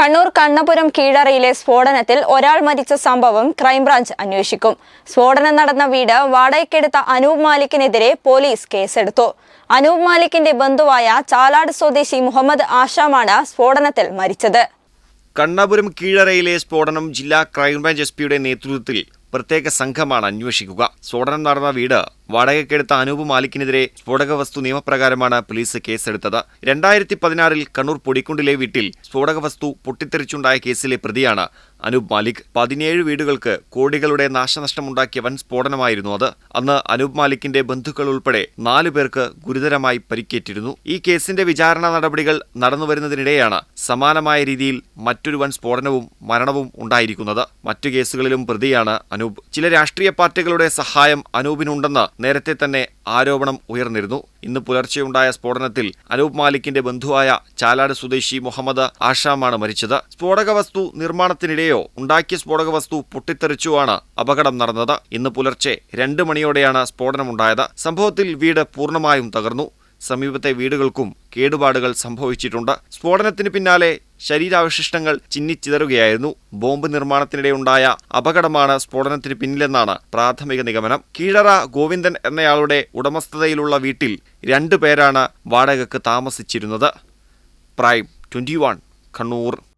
കണ്ണൂർ കണ്ണപുരം കീഴറയിലെ സ്ഫോടനത്തിൽ ഒരാൾ മരിച്ച സംഭവം ക്രൈംബ്രാഞ്ച് അന്വേഷിക്കും. സ്ഫോടനം നടന്ന വീട് വാടകയ്ക്കെടുത്ത അനൂപ് മാലിക്കിനെതിരെ പോലീസ് കേസെടുത്തു. അനൂപ് മാലിക്കിന്റെ ബന്ധുവായ ചാലാട് സ്വദേശി മുഹമ്മദ് ആഷാമാണ് സ്ഫോടനത്തിൽ മരിച്ചത്. കണ്ണപുരം കീഴറയിലെ സ്ഫോടനം ജില്ലാ ക്രൈംബ്രാഞ്ച് എസ് പിയുടെ നേതൃത്വത്തിൽ പ്രത്യേക സംഘമാണ് അന്വേഷിക്കുക. സ്ഫോടനം നടന്ന വീട് വാടകയ്ക്കെടുത്ത അനൂപ് മാലിക്കിനെതിരെ സ്ഫോടക വസ്തു നിയമപ്രകാരമാണ് പോലീസ് കേസെടുത്തത്. രണ്ടായിരത്തി പതിനാറിൽ കണ്ണൂർ പൊടിക്കുണ്ടിലെ വീട്ടിൽ സ്ഫോടക വസ്തു പൊട്ടിത്തെറിച്ചുണ്ടായ കേസിലെ പ്രതിയാണ് അനൂപ് മാലിക്. പതിനേഴ് വീടുകൾക്ക് കോടികളുടെ നാശനഷ്ടമുണ്ടാക്കിയ വൻ സ്ഫോടനമായിരുന്നു അത്. അന്ന് അനൂപ് മാലിക്കിന്റെ ബന്ധുക്കൾ ഉൾപ്പെടെ നാലു പേർക്ക് ഗുരുതരമായി പരിക്കേറ്റിരുന്നു. ഈ കേസിന്റെ വിചാരണ നടപടികൾ നടന്നുവരുന്നതിനിടെയാണ് സമാനമായ രീതിയിൽ മറ്റൊരു വൻ സ്ഫോടനവും മരണവും ഉണ്ടായിരിക്കുന്നത്. മറ്റു കേസുകളിലും പ്രതിയാണ് അനൂപ്. ചില രാഷ്ട്രീയ പാർട്ടികളുടെ സഹായം അനൂപിനുണ്ടെന്ന് നേരത്തെ തന്നെ ആരോപണം ഉയർന്നിരുന്നു. ഇന്ന് പുലർച്ചെയുണ്ടായ സ്ഫോടനത്തിൽ അനൂപ് മാലിക്കിന്റെ ബന്ധുവായ ചാലാട് സ്വദേശി മുഹമ്മദ് ആഷാമാണ് മരിച്ചത്. സ്ഫോടക വസ്തു നിർമ്മാണത്തിനിടെയോ ഉണ്ടാക്കിയ സ്ഫോടക വസ്തു പൊട്ടിത്തെറിച്ചുവാണ് അപകടം നടന്നത്. ഇന്ന് പുലർച്ചെ രണ്ട് മണിയോടെയാണ് സ്ഫോടനമുണ്ടായത്. സംഭവത്തിൽ വീട് പൂർണമായും തകർന്നു. സമീപത്തെ വീടുകൾക്കും കേടുപാടുകൾ സംഭവിച്ചിട്ടുണ്ട്. സ്ഫോടനത്തിന് പിന്നാലെ ശരീരാവശിഷ്ടങ്ങൾ ചിന്നിച്ചിതറുകയായിരുന്നു ബോംബ് നിർമ്മാണത്തിനിടെയുണ്ടായ അപകടമാണ് സ്ഫോടനത്തിന് പിന്നിലെന്നാണ് പ്രാഥമിക നിഗമനം. കീഴറ ഗോവിന്ദൻ എന്നയാളുടെ ഉടമസ്ഥതയിലുള്ള വീട്ടിൽ രണ്ടു പേരാണ് വാടകയ്ക്ക് താമസിച്ചിരുന്നത്. Prime twenty Kannur.